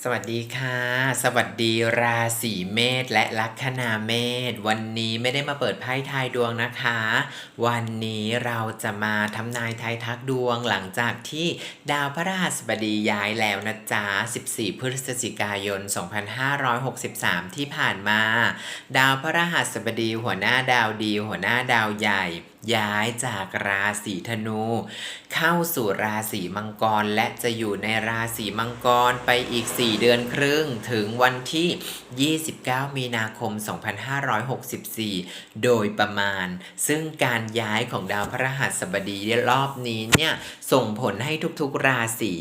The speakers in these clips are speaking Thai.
สวัสดีค่ะ สวัสดีราศีเมษและลัคนาเมษวันนี้ไม่ได้มาเปิดไพ่ทายดวงนะคะ วันนี้เราจะมาทำนายทายทักดวงหลังจากที่ดาวพระราชบดีย้ายแล้วนะจ๊ะ 14 พฤศจิกายน 2563 ที่ผ่านมา ดาวพระราชบดีหัวหน้าดาวดี หัวหน้าดาวใหญ่ย้ายจากราศีธนู เข้าสู่ราศีมังกร และจะอยู่ในราศีมังกรไปอีก4 เดือนครึ่งถึงวันที่ 29 มีนาคม 2564 โดยประมาณ ซึ่งการย้ายของดาวพระหัสบดีรอบนี้เนี่ยส่งผลให้ทุกๆราศี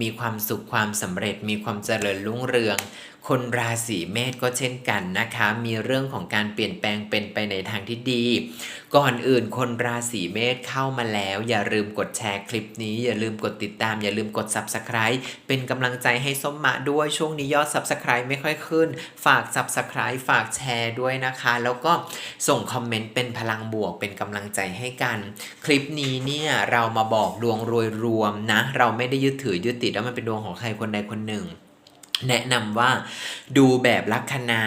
มีความสุขความสำเร็จมีความเจริญรุ่งเรือง คนราศีเมษก็เช่นกันนะคะ มีเรื่องของการเปลี่ยนแปลงเป็นไปในทางที่ดี ก่อนอื่นคนราศีเมษเข้ามาแล้ว อย่าลืมกดแชร์คลิปนี้ อย่าลืมกดติดตาม อย่าลืมกด Subscribe เป็นกำลังใจให้ส้มมะด้วยช่วงนี้ยอด Subscribe ไม่ค่อยขึ้น ฝาก Subscribe ฝากแชร์ด้วยนะคะ แล้วก็ส่งคอมเมนต์เป็นพลังบวกเป็นกำลังใจให้กัน คลิปนี้เนี่ยเรามาบอกดวงรวยรวมนะ เราไม่ได้ยึดถือยึดติดว่ามันเป็นดวงของใครคนใดคนหนึ่ง แนะนำว่าดูแบบลัคนา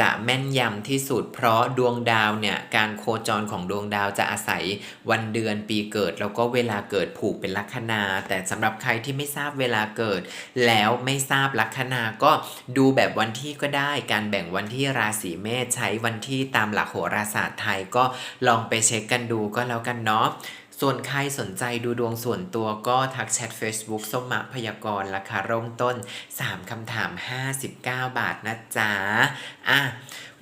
จะแม่นยำที่สุด เพราะดวงดาวเนี่ยการโคจรของดวงดาวจะอาศัยวันเดือนปีเกิด แล้วก็เวลาเกิดผูกเป็นลัคนา แต่สำหรับใครที่ไม่ทราบเวลาเกิด แล้วไม่ทราบลัคนาก็ดูแบบวันที่ก็ได้ การแบ่งวันที่ราศีเมษใช้วันที่ตามหลักโหราศาสตร์ไทยก็ลองไปเช็คกันดูก็แล้วกันเนาะ ส่วนใครสนใจดูดวงส่วนตัวก็ทักแชท Facebook ส้มมะพยากรราคาเริ่มต้น 3คำถาม 59 บาทนะจ๊ะอะ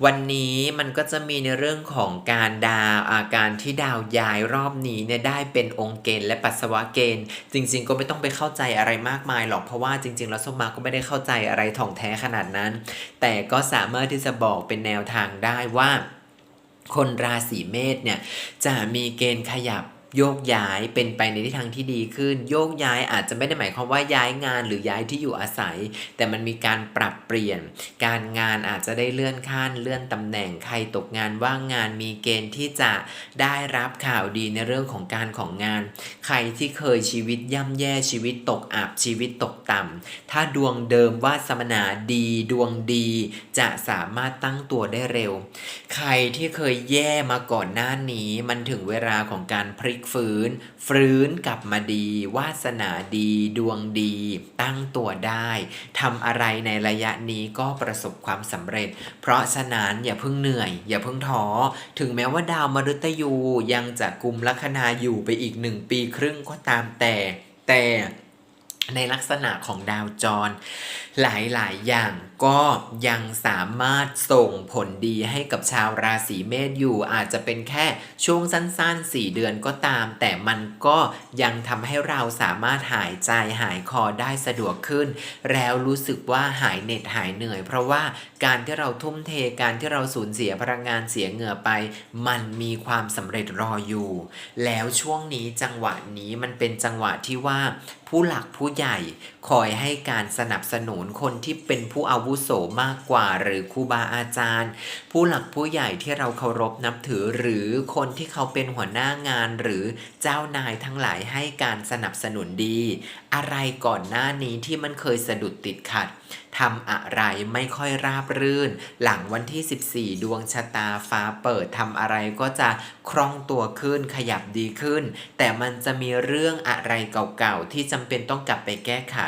วันนี้มันก็จะมีในเรื่องของการดาวอาการที่ดาวย้ายรอบนี้เนี่ยได้เป็นองค์เกณฑ์และปัสสาวะเกณฑ์ จริง ๆ ก็ไม่ต้องไปเข้าใจอะไรมากมายหรอกเพราะว่าจริง ๆ แล้วส้มมาก็ไม่ได้เข้าใจอะไรถ่องแท้ขนาดนั้น แต่ก็สามารถที่จะบอกเป็นแนวทางได้ว่า คนราศีเมษเนี่ยจะมีเกณฑ์ขยับ โยกย้ายเป็นไปในทิศทางที่ดีขึ้น โยกย้ายอาจจะไม่ได้หมายความว่าย้ายงานหรือย้ายที่อยู่อาศัย แต่มันมีการปรับเปลี่ยน การงานอาจจะได้เลื่อนขั้นเลื่อนตำแหน่งใครตกงานว่างงานมีเกณฑ์ที่จะได้รับข่าวดีในเรื่องของการของงาน ใครที่เคยชีวิตย่ำแย่ชีวิตตกอับชีวิตตกต่ำถ้าดวงเดิมวาสมนาดีดวงดี จะสามารถตั้งตัวได้เร็ว ใครที่เคยแย่มาก่อนหน้านี้มันถึงเวลาของการพลิกฟื้นฟื้นกลับมาดี วาสนาดีดวงดี ตั้งตัวได้ทำอะไรในระยะนี้ก็ประสบความสำเร็จ เพราะฉะนั้นอย่าเพิ่งเหนื่อย อย่าเพิ่งท้อถึงแม้ว่าดาวมฤตยูยังจะกุมลัคนาอยู่ไปอีกหนึ่งปีครึ่งก็ตามแต่แต่ ในลักษณะของดาวจร หลายๆ อย่างก็ยังสามารถส่งผลดีให้กับชาวราศีเมษอยู่ อาจจะเป็นแค่ช่วงสั้นๆ 4 เดือนก็ตาม แต่มันก็ยังทำให้เราสามารถหายใจหายคอได้สะดวกขึ้น แล้วรู้สึกว่าหายเหน็ดหายเหนื่อย เพราะว่าการที่เราทุ่มเทการที่เราสูญเสียพลังงานเสียเหงื่อไป มันมีความสำเร็จรออยู่ แล้วช่วงนี้จังหวะนี้มันเป็นจังหวะที่ว่า ผู้หลักผู้ใหญ่คอยให้การสนับสนุนคนที่เป็นผู้อาวุโสมากกว่า หรือครูบาอาจารย์ ผู้หลักผู้ใหญ่ที่เราเคารพนับถือ หรือคนที่เขาเป็นหัวหน้างานหรือเจ้านายทั้งหลายให้การสนับสนุนดี อะไรก่อนหน้านี้ที่มันเคยสะดุดติดขัดทำอะไรไม่ค่อยราบรื่น หลังวันที่ 14 ดวงชะตาฟ้าเปิดทำอะไรก็จะคล่องตัวขึ้นขยับดีขึ้น แต่มันจะมีเรื่องอะไรเก่าๆที่จำเป็นต้องกลับไปแก้ไข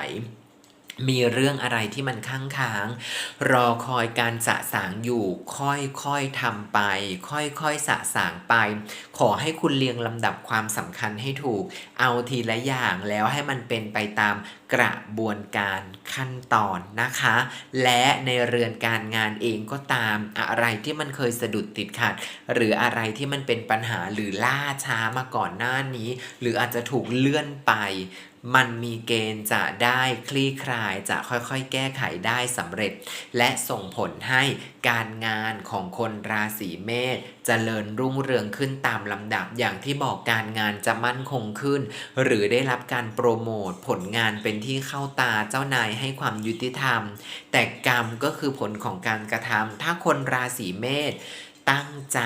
มีเรื่องอะไรที่มันค้างค้าง รอคอยการสะสางอยู่ค่อยๆทำไป ค่อยๆสะสางไป ขอให้คุณเรียงลำดับความสำคัญให้ถูก เอาทีละอย่างแล้วให้มันเป็นไปตามกระบวนการขั้นตอนนะคะ และในเรือนการงานเองก็ตามอะไรที่มันเคยสะดุดติดขัด หรืออะไรที่มันเป็นปัญหาหรือล่าช้ามาก่อนหน้านี้ หรืออาจจะถูกเลื่อนไป มันมีเกณฑ์จะได้คลี่คลายจะค่อยๆ แก้ไขได้สำเร็จ และส่งผลให้การงานของคนราศีเมษเจริญรุ่งเรืองขึ้นตามลำดับอย่างที่บอกการงานจะมั่นคงขึ้น หรือได้รับการโปรโมทผลงานเป็นที่เข้าตาเจ้านายให้ความยุติธรรม แต่กรรมก็คือผลของการกระทำถ้าคนราศีเมษ ตั้งใจ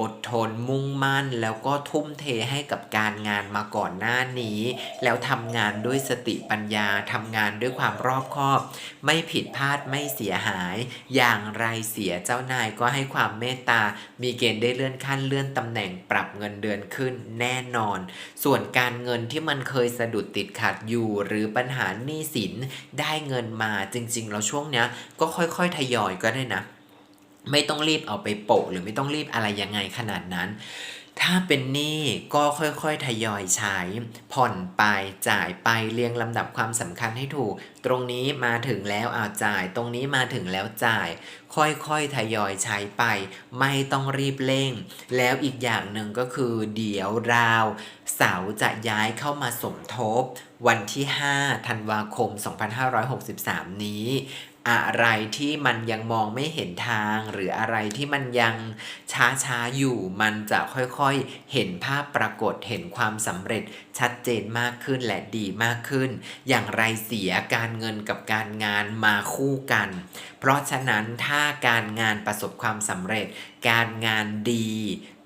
อดทนมุ่งมั่น แล้วก็ทุ่มเทให้กับการงานมาก่อนหน้านี้ แล้วทำงานด้วยสติปัญญาทำงานด้วยความรอบคอบ ไม่ผิดพลาดไม่เสียหาย อย่างไรเสียเจ้านายก็ให้ความเมตตา มีเกณฑ์ได้เลื่อนขั้นเลื่อนตำแหน่งปรับเงินเดือนขึ้นแน่นอน ส่วนการเงินที่มันเคยสะดุดติดขัดอยู่ หรือปัญหาหนี้สินได้เงินมาจริง ๆ แล้วช่วงเนี้ยก็ค่อยๆทยอยก็ได้นะ ไม่ต้องรีบเอาไปโปะหรือไม่ต้องรีบอะไรยังไงขนาดนั้น ถ้าเป็นหนี้ก็ค่อยๆทยอยใช้ ผ่อนไปจ่ายไปเรียงลำดับความสำคัญให้ถูก ตรงนี้มาถึงแล้วเอาจ่าย ตรงนี้มาถึงแล้วจ่าย ค่อยๆทยอยใช้ไป ไม่ต้องรีบเร่ง แล้วอีกอย่างหนึ่งก็คือ เดี๋ยวราว เสาจะย้ายเข้ามาสมทบ วันที่ 5 ธันวาคม 2563 นี้ อะไรที่มันยังมองไม่เห็นทาง หรืออะไรที่มันยังช้าช้าอยู่ มันจะค่อยๆ เห็นภาพปรากฏเห็นความสำเร็จชัดเจนมากขึ้นและดีมากขึ้น อย่างไรเสียการเงินกับการงานมาคู่กัน เพราะฉะนั้นถ้าการงานประสบความสำเร็จ การงานดี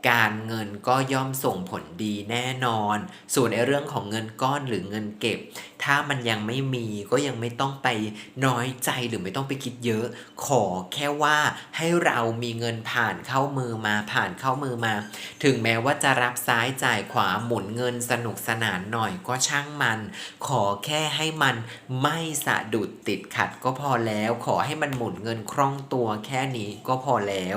การเงินก็ย่อมส่งผลดีแน่นอน ส่วนในเรื่องของเงินก้อนหรือเงินเก็บ ถ้ามันยังไม่มีก็ยังไม่ต้องไปน้อยใจหรือไม่ต้องไปคิดเยอะ ขอแค่ว่าให้เรามีเงินผ่านเข้ามือมาผ่านเข้ามือมา ถึงแม้ว่าจะรับซ้ายจ่ายขวาหมุนเงินสนุกสนานหน่อยก็ช่างมัน ขอแค่ให้มันไม่สะดุดติดขัดก็พอแล้ว ขอให้มันหมุนเงินคล่องตัวแค่นี้ก็พอแล้ว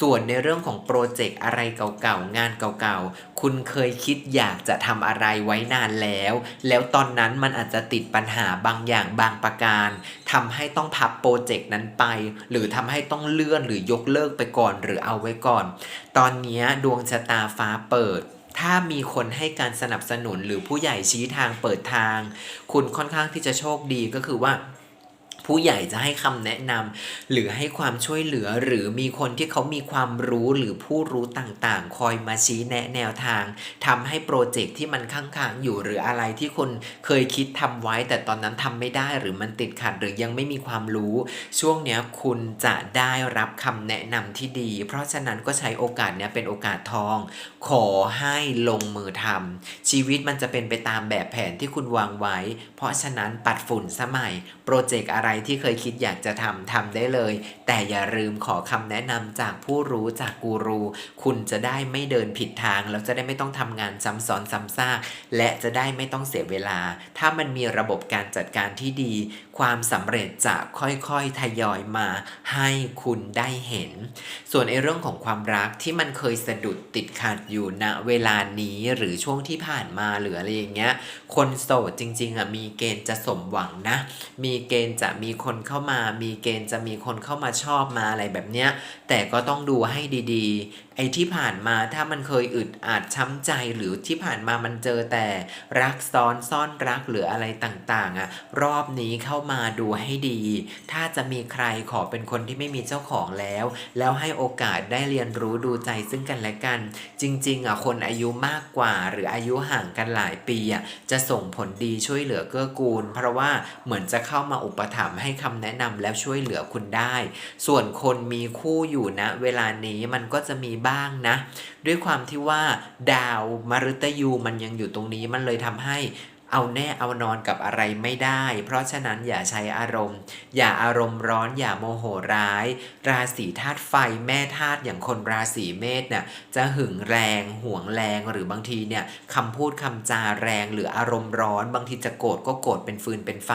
ส่วนในเรื่องของโปรเจกต์อะไรเก่าๆงานเก่าๆ คุณเคยคิดอยากจะทำอะไรไว้นานแล้ว แล้วตอนนั้นมันอาจจะติดปัญหาบางอย่างบางประการทำให้ต้องพับโปรเจกต์นั้นไป หรือทำให้ต้องเลื่อนหรือยกเลิกไปก่อนหรือเอาไว้ก่อน ตอนนี้ดวงชะตาฟ้าเปิดถ้ามีคนให้การสนับสนุนหรือผู้ใหญ่ชี้ทางเปิดทาง คุณค่อนข้างที่จะโชคดีก็คือว่า ผู้ใหญ่จะให้คำแนะนำหรือให้ความช่วยเหลือหรือมีคนที่เขามีความรู้หรือผู้รู้ต่างๆ คอยมาชี้แนะแนวทางทำให้โปรเจกต์ที่มันค้างๆอยู่หรืออะไรที่คุณเคยคิดทำไว้ แต่ตอนนั้นทำไม่ได้หรือมันติดขัดหรือยังไม่มีความรู้ ช่วงเนี้ยคุณจะได้รับคำแนะนำที่ดี เพราะฉะนั้นก็ใช้โอกาสเนี้ยเป็นโอกาสทอง ขอให้ลงมือทำชีวิตมันจะเป็นไปตามแบบแผนที่คุณวางไว้ เพราะฉะนั้นปัดฝุ่นสมัยโปรเจกต์อะไรที่เคยคิดอยากจะทำทำได้เลย แต่อย่าลืมขอคำแนะนำจากผู้รู้จากกูรู คุณจะได้ไม่เดินผิดทาง แล้วจะได้ไม่ต้องทำงานซ้ำซ้อนซ้ำซากและจะได้ไม่ต้องเสียเวลา ถ้ามันมีระบบการจัดการที่ดี ความสำเร็จจะค่อยๆทยอยมาให้คุณได้เห็น ส่วนในเรื่องของความรักที่มันเคยสะดุดติดขัดอยู่ณเวลานี้หรือช่วงที่ผ่านมาหรืออะไรอย่างเงี้ย คนโสดจริงๆอะมีเกณฑ์จะสมหวังนะ มีเกณฑ์จะมีคนเข้ามา มีเกณฑ์จะมีคนเข้ามาชอบมาอะไรแบบเนี้ย แต่ก็ต้องดูให้ดีๆ ไอ้ที่ผ่านมาถ้ามันเคยอึดอัดช้ำใจหรือที่ผ่านมามันเจอแต่รักซ้อนซ่อนรักหรืออะไรต่างๆอะรอบนี้เข้ามาดูให้ดี ถ้าจะมีใครขอเป็นคนที่ไม่มีเจ้าของแล้ว แล้วให้โอกาสได้เรียนรู้ดูใจซึ่งกันและกัน จริงๆอะคนอายุมากกว่าหรืออายุห่างกันหลายปีอะจะส่งผลดีช่วยเหลือเกื้อกูล เพราะว่าเหมือนจะเข้ามาอุปถัมภ์ให้คำแนะนำแล้วช่วยเหลือคุณได้ ส่วนคนมีคู่อยู่นะ เวลานี้มันก็จะมีบ้างนะ ด้วยความที่ว่าดาวมฤตยูมันยังอยู่ตรงนี้มันเลยทำให้ เอาแน่เอานอนกับอะไรไม่ได้ เพราะฉะนั้นอย่าใช้อารมณ์ อย่าอารมณ์ร้อนอย่าโมโหร้าย ราศีธาตุไฟแม่ธาตุอย่างคนราศีเมษเนี่ยจะหึงแรงห่วงแรงหรือบางทีเนี่ยคำพูดคำจาแรงหรืออารมณ์ร้อน บางทีจะโกรธก็โกรธเป็นฟืนเป็นไฟ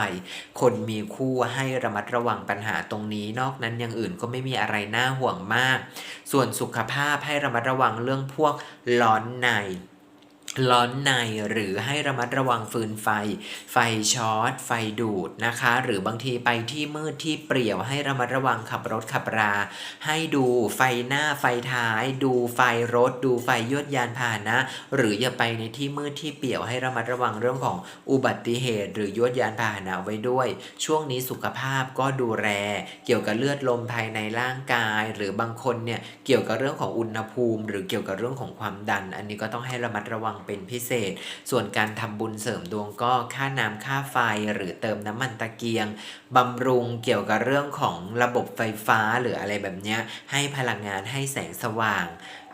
คนมีคู่ให้ระมัดระวังปัญหาตรงนี้ นอกนั้นอย่างอื่นก็ไม่มีอะไรน่าห่วงมาก ส่วนสุขภาพให้ระมัดระวังเรื่องพวกร้อนใน ร้อนในหรือให้ระมัดระวังฟืนไฟ ไฟช็อต ไฟดูดนะคะ หรือบางทีไปที่มืดที่เปรี่ยวให้ระมัดระวังขับรถขับรา ให้ดูไฟหน้าไฟท้าย ดูไฟรถ ดูไฟยวดยานพาหนะ หรืออย่าไปในที่มืดที่เปรี่ยวให้ระมัดระวังเรื่องของอุบัติเหตุ หรือยวดยานพาหนะไว้ด้วย ช่วงนี้สุขภาพก็ดูแลเกี่ยวกับเลือดลมภายในร่างกาย หรือบางคนเนี่ยเกี่ยวกับเรื่องของอุณหภูมิ หรือเกี่ยวกับเรื่องของความดัน อันนี้ก็ต้องให้ระมัดระวังเป็นพิเศษ ส่วนการทำบุญเสริมดวงก็ค่าน้ำค่าไฟหรือเติมน้ำมันตะเกียงบำรุงเกี่ยวกับเรื่องของระบบไฟฟ้าหรืออะไรแบบนี้ให้พลังงานให้แสงสว่าง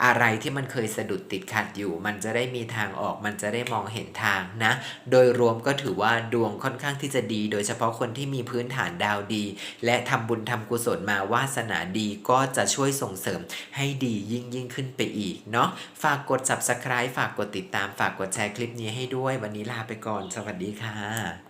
อะไรที่มันเคยสะดุดติดขัดอยู่ มันจะได้มีทางออกมันจะได้มองเห็นทางนะ โดยรวมก็ถือว่าดวงค่อนข้างที่จะดี โดยเฉพาะคนที่มีพื้นฐานดาวดี และทำบุญทำกุศลมาวาสนาดีก็จะช่วยส่งเสริมให้ดียิ่งยิ่งขึ้นไปอีกเนาะฝากกด subscribe ฝากกดติดตามฝากกดแชร์คลิปนี้ให้ด้วย วันนี้ลาไปก่อน สวัสดีค่ะ